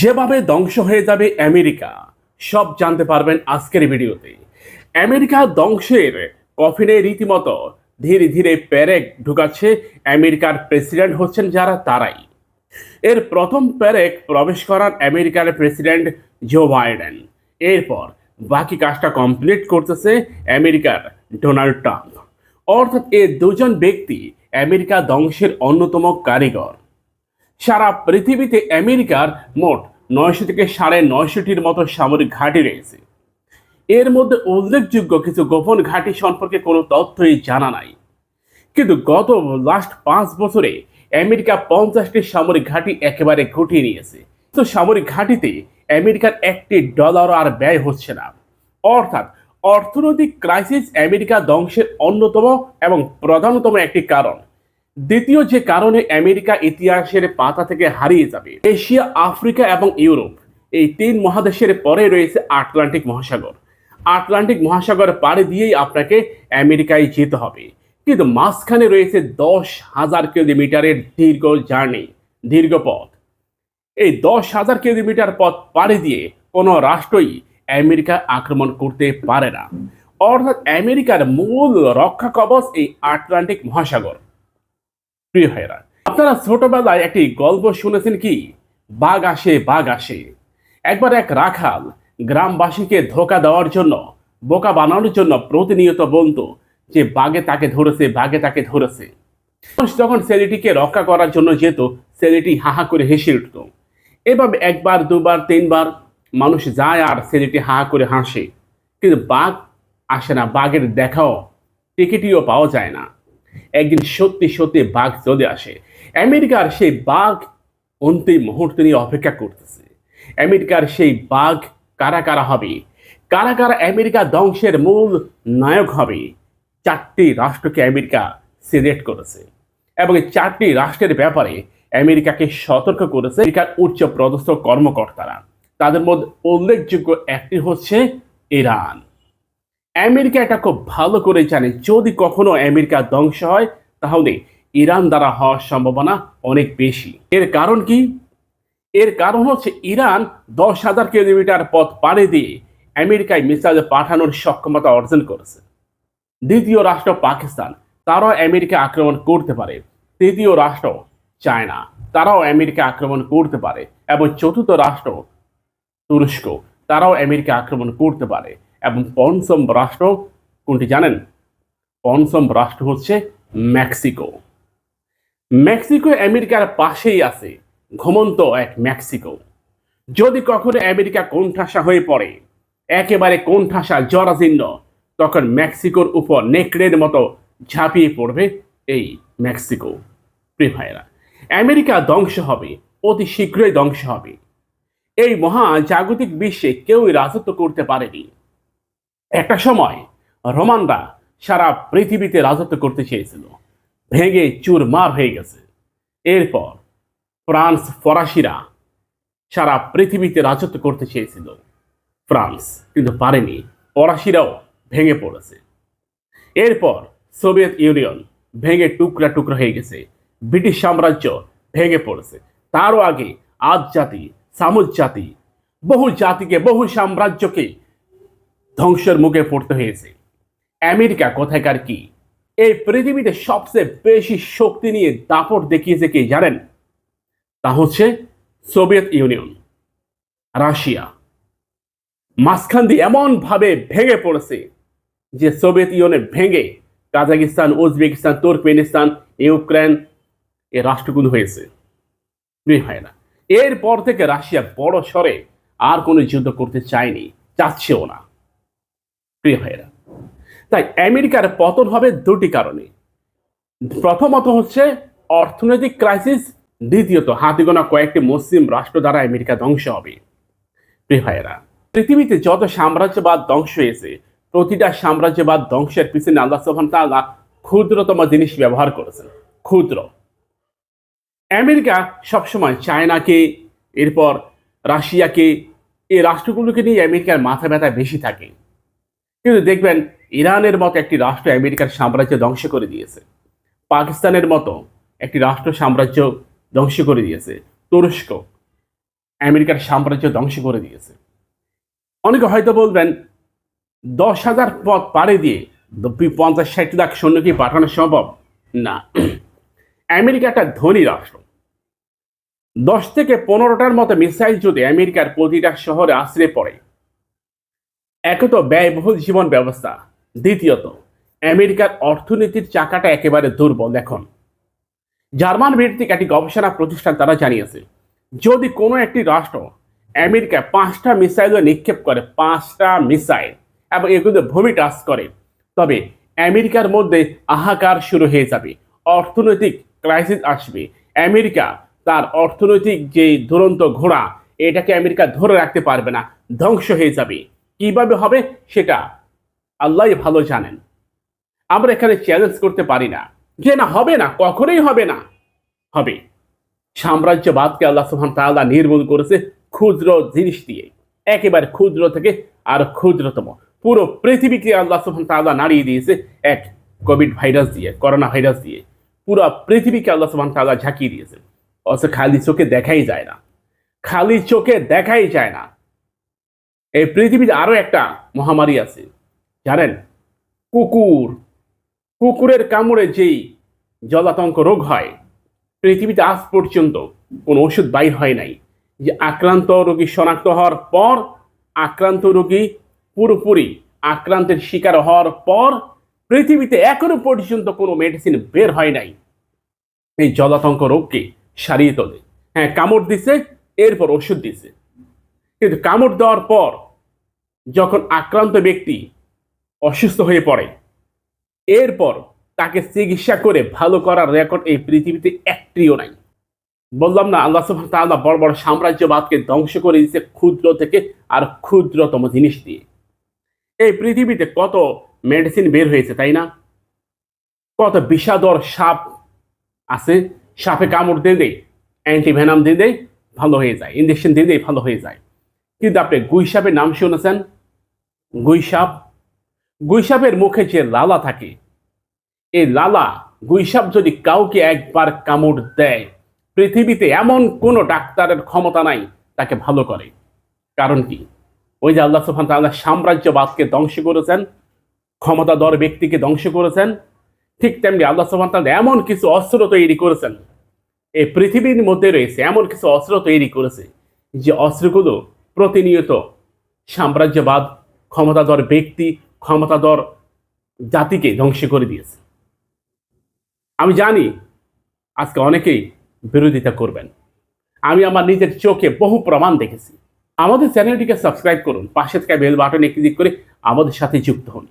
যেভাবে ধ্বংস হয়ে যাবে আমেরিকা, সব জানতে পারবেন আজকের ভিডিওতে। আমেরিকা ধ্বংসের কফিনে রীতিমতো ধীরে ধীরে প্যারেক ঢুকাচ্ছে, আমেরিকার প্রেসিডেন্ট হচ্ছেন যারা তারাই। এর প্রথম প্যারেক প্রবেশ করান আমেরিকার প্রেসিডেন্ট জো বাইডেন। এরপর বাকি কাজটা কমপ্লিট করতেছে আমেরিকার ডোনাল্ড ট্রাম্প। অর্থাৎ এই দুজন ব্যক্তি আমেরিকা ধ্বংসের অন্যতম কারিগর। সারা পৃথিবীতে আমেরিকার মোট নয়শো থেকে সাড়ে নয়শোটির মতো সামরিক ঘাঁটি রয়েছে। এর মধ্যে উল্লেখযোগ্য কিছু গোপন ঘাঁটি সম্পর্কে কোনো তথ্যই জানা নাই। কিন্তু গত লাস্ট পাঁচ বছরে আমেরিকা পঞ্চাশটি সামরিক ঘাঁটি একেবারে ঘটিয়ে নিয়েছে। তো সামরিক ঘাঁটিতে আমেরিকার একটি ডলার আর ব্যয় হচ্ছে না। অর্থাৎ অর্থনৈতিক ক্রাইসিস আমেরিকা ধ্বংসের অন্যতম এবং প্রধানতম একটি কারণ। দ্বিতীয় যে কারণে আমেরিকা ইতিহাসের পাতা থেকে হারিয়ে যাবে, এশিয়া, আফ্রিকা এবং ইউরোপ, এই তিন মহাদেশের পরে রয়েছে আটলান্টিক মহাসাগর। আটলান্টিক মহাসাগর পাড়ি দিয়েই আপনাকে আমেরিকায় যেতে হবে। কিন্তু মাঝখানে রয়েছে দশ হাজার কিলোমিটারের দীর্ঘ জার্নি, দীর্ঘ পথ। এই দশ হাজার কিলোমিটার পথ পাড়ি দিয়ে কোনো রাষ্ট্রই আমেরিকা আক্রমণ করতে পারে না। অর্থাৎ আমেরিকার মূল রক্ষা কবচ এই আটলান্টিক মহাসাগর। প্রিয় ভাইরা আপনারা ছোটবেলায় একটি গল্প শুনেছেন কি? বাঘ আসে বাঘ আসে। একবার এক রাখাল গ্রামবাসীকে ধোকা দেওয়ার জন্য, বোকা বানানোর জন্য প্রতিনিয়ত বলতো যে, বাঘে তাকে ধরেছে, বাঘে তাকে ধরেছে। যখন ছেলেটিকে রক্ষা করার জন্য যেত, ছেলেটি হাহা করে হেসে উঠত। এভাবে একবার, দুবার, তিনবার মানুষ যায় আর ছেলেটি হাহা করে হাসে। কিন্তু বাঘ আসে না, বাঘের দেখাও, টিকিটিও পাওয়া যায় না। একদিন সত্যি সত্যি বাঘ চলে আসে। আমেরিকার সেই বাঘ অন্তিম মুহূর্তে নিয়ে অপেক্ষা করতেছে। আমেরিকার সেই বাঘ কারা কারা হবে? কারা কারা আমেরিকা ধ্বংসের মূল নায়ক হবে? চারটি রাষ্ট্রকে আমেরিকা সিলেক্ট করেছে এবং এই চারটি রাষ্ট্রের ব্যাপারে আমেরিকাকে সতর্ক করেছে আমেরিকার উচ্চ পদস্থ কর্মকর্তারা। তাদের মধ্যে উল্লেখযোগ্য একটি হচ্ছে ইরান। আমেরিকা এটা খুব ভালো করে জানে। যদি কখনো আমেরিকা ধ্বংস হয়, তাহলে ইরান দ্বারা হওয়ার সম্ভাবনা অনেক বেশি। এর কারণ কি? এর কারণ হচ্ছে ইরান দশ হাজার কিলোমিটার পথ পাড়ে দিয়ে আমেরিকায় মিসাইল পাঠানোর সক্ষমতা অর্জন করেছে। দ্বিতীয় রাষ্ট্র পাকিস্তান, তারাও আমেরিকা আক্রমণ করতে পারে। তৃতীয় রাষ্ট্র চায়না, তারাও আমেরিকা আক্রমণ করতে পারে। এবং চতুর্থ রাষ্ট্র তুরস্ক, তারাও আমেরিকা আক্রমণ করতে পারে। এবং পঞ্চম রাষ্ট্র কোনটি জানেন? পঞ্চম রাষ্ট্র হচ্ছে মেক্সিকো। মেক্সিকো আমেরিকার পাশেই আছে, ঘুমন্ত এক মেক্সিকো। যদি কখনো আমেরিকা কোণঠাসা হয়ে পড়ে, একেবারে কোণঠাসা জরাজীর্ণ, তখন মেক্সিকোর উপর নেকড়ের মতো ঝাঁপিয়ে পড়বে এই মেক্সিকো। প্রিয় ভাইয়েরা, আমেরিকা ধ্বংস হবে, অতি শীঘ্রই ধ্বংস হবে। এই মহা জাগতিক বিশ্বে কেউই রাজত্ব করতে পারেনি। একটা সময় রোমানরা সারা পৃথিবীতে রাজত্ব করতে চেয়েছিল। ভেঙে চুরমার হয়ে গেছে। এরপর ফ্রান্স ফরাসিরা সারা পৃথিবীতে রাজত্ব করতে চেয়েছিল। ফ্রান্স কিন্তু পারেনি, ফরাসিরাও ভেঙে পড়েছে। এরপর সোভিয়েত ইউনিয়ন ভেঙে টুকরা টুকরা হয়ে গেছে। ব্রিটিশ সাম্রাজ্য ভেঙে পড়েছে। তারও আগে আজ জাতি সামুদ জাতি বহু জাতিকে বহু সাম্রাজ্যকে ধ্বংসের মুখে পড়তে হয়েছে। আমেরিকা কোথাকার কি? এই পৃথিবীতে সবচেয়ে বেশি শক্তি নিয়ে দাপট দেখিয়েছে কে জানেন? তা হচ্ছে সোভিয়েত ইউনিয়ন, রাশিয়া। মাঝখান দিয়ে এমনভাবে ভেঙে পড়েছে যে সোভিয়েত ইউনিয়ন ভেঙে কাজাকিস্তান, উজবেকিস্তান, তুর্কমেনিস্তান, ইউক্রেন এ রাষ্ট্রগুলো হয়েছে। হয় না এরপর থেকে রাশিয়া বড় স্বরে আর কোনো যুদ্ধ করতে চায়নি, চাচ্ছেও না। প্রিয় ভাইয়েরা। তাই আমেরিকার পতন হবে দুটি কারণে। প্রথমত হচ্ছে অর্থনৈতিক ক্রাইসিস দ্বিতীয়ত হাতিগোনা কয়েকটি মুসলিম রাষ্ট্র দ্বারা আমেরিকা ধ্বংস হবে। প্রিয় ভাইয়েরা, পৃথিবীতে যত সাম্রাজ্যবাদ ধ্বংস হয়েছে, প্রতিটা সাম্রাজ্যবাদ ধ্বংসের পিছনে আল্লাহ সোহান তাল্লাহ ক্ষুদ্রতম জিনিস ব্যবহার করেছেন, ক্ষুদ্র। আমেরিকা সবসময় চায়নাকে, এরপর রাশিয়াকে, এই রাষ্ট্রগুলোকে নিয়ে আমেরিকার মাথা ব্যথা বেশি থাকে। কিন্তু দেখবেন, ইরানের মতো একটি রাষ্ট্র আমেরিকার সাম্রাজ্য ধ্বংস করে দিয়েছে। পাকিস্তানের মতো একটি রাষ্ট্র সাম্রাজ্য ধ্বংস করে দিয়েছে। তুরস্ক আমেরিকার সাম্রাজ্য ধ্বংস করে দিয়েছে। অনেকে হয়তো বলবেন, দশ হাজার পথ পাড়ে দিয়ে পঞ্চাশ ষাট লাখ সৈন্যকে পাঠানো সম্ভব? না। আমেরিকা একটা ধনী রাষ্ট্র। দশ থেকে পনেরোটার মতো মিসাইল যদি আমেরিকার প্রতিটা শহরে আশ্রয় পড়ে এক তো ব্যয়বহুল জীবন ব্যবস্থা। দ্বিতীয়ত, আমেরিকার অর্থনীতির চাকাটা একেবারে দুর্বল এখন জার্মান ভিত্তিক একটি গবেষণা প্রতিষ্ঠান তারা জানিয়েছে, যদি কোনো একটি রাষ্ট্র আমেরিকা পাঁচটা মিসাইল নিক্ষেপ করে, পাঁচটা মিসাইল, এবং এগুলো ভূমি টাচ করে, তবে আমেরিকার মধ্যে হাহাকার শুরু হয়ে যাবে, অর্থনৈতিক ক্রাইসিস আসবে। আমেরিকা তার অর্থনৈতিক যে দুরন্ত ঘোড়া, এটাকে আমেরিকা ধরে রাখতে পারবে না, ধ্বংস হয়ে যাবে। কীভাবে হবে সেটা আল্লাহ ভালো জানেন। আমরা এখানে চ্যালেঞ্জ করতে পারি না। যে না হবে না, কখনোই হবে না, হবে। সাম্রাজ্যবাদকে আল্লাহ সুহান তাআলা নির্মূল করেছে ক্ষুদ্র জিনিস দিয়ে। একেবারে ক্ষুদ্র থেকে আর ক্ষুদ্রতম। পুরো পৃথিবীকে আল্লাহ সুহান তাআলা নাড়িয়ে দিয়েছে এক কোভিড ভাইরাস দিয়ে, করোনা ভাইরাস দিয়ে। পুরো পৃথিবীকে আল্লাহ সুহান তাআলা ঝাঁকিয়ে দিয়েছে। অথচ খালি চোখে দেখাই যায় না। খালি চোখে দেখাই যায় না। এই পৃথিবীতে আরও একটা মহামারী আছে। জানেন? কুকুর। কুকুরের কামড়ে যেই জলাতঙ্ক রোগ হয়, পৃথিবীতে আজ পর্যন্ত কোনো ওষুধ বাইর হয় নাই যে আক্রান্ত রোগী শনাক্ত হওয়ার পর, আক্রান্ত রোগী পুরোপুরি আক্রান্তের শিকার হওয়ার পর, পৃথিবীতে এখনও পর্যন্ত কোনো মেডিসিন বের হয় নাই। এই জলাতঙ্ক রোগকে সারিয়ে তোলে। হ্যাঁ কামড় দিছে, এরপর ওষুধ দিছে। কিন্তু কামড় দেওয়ার পর যখন আক্রান্ত ব্যক্তি অসুস্থ হয়ে পড়ে, এরপর তাকে চিকিৎসা করে ভালো করার রেকর্ড এই পৃথিবীতে একটিও নাই। বললাম না, আল্লাহ ওয়া বড় বড় সাম্রাজ্যবাদকে ধ্বংস করে দিচ্ছে ক্ষুদ্র থেকে আর ক্ষুদ্রতম জিনিস দিয়ে। এই পৃথিবীতে কত মেডিসিন বের হয়েছে, তাই না? কত বিষাদর সাপ আছে, সাপে কামড় দিয়ে দেয় অ্যান্টিভেনাম দিয়ে দেয় ভালো হয়ে যায় ইঞ্জেকশন দিয়ে দেয় ভালো হয়ে যায়। কিন্তু আপনি গুই সাপের নাম শুনেছেন? গুই সাপ গুই সাপের মুখে যে লালা থাকে, এই লালা গুইসাপ যদি কাউকে একবার কামড় দেয়, পৃথিবীতে এমন কোনো ডাক্তারের ক্ষমতা নাই, তাকে ভালো করে। কারণ কি? ওই যে আল্লাহ সুবহান তাআলা সাম্রাজ্যবাদকে ধ্বংস করেছেন, ক্ষমতাধর ব্যক্তিকে ধ্বংস করেছেন, ঠিক তেমনি আল্লাহ সুবহান তাআলা এমন কিছু অস্ত্র তৈরি করেছেন, এই পৃথিবীর মধ্যে রয়েছে এমন কিছু অস্ত্র তৈরি করেছে, যে অস্ত্রগুলো প্রতিনিয়ত সাম্রাজ্যবাদ ক্ষমতাধর ব্যক্তি, ক্ষমতাধর জাতিকে ধ্বংস করে দিয়েছে। আমি জানি আজকে অনেকেই বিরোধিতা করবেন। আমি আমার নিজের চোখে বহু প্রমাণ দেখেছি। আমাদের চ্যানেলটিকে সাবস্ক্রাইব করুন, পাশে থাকা বেল বাটনে ক্লিক করে আমাদের সাথে যুক্ত হন।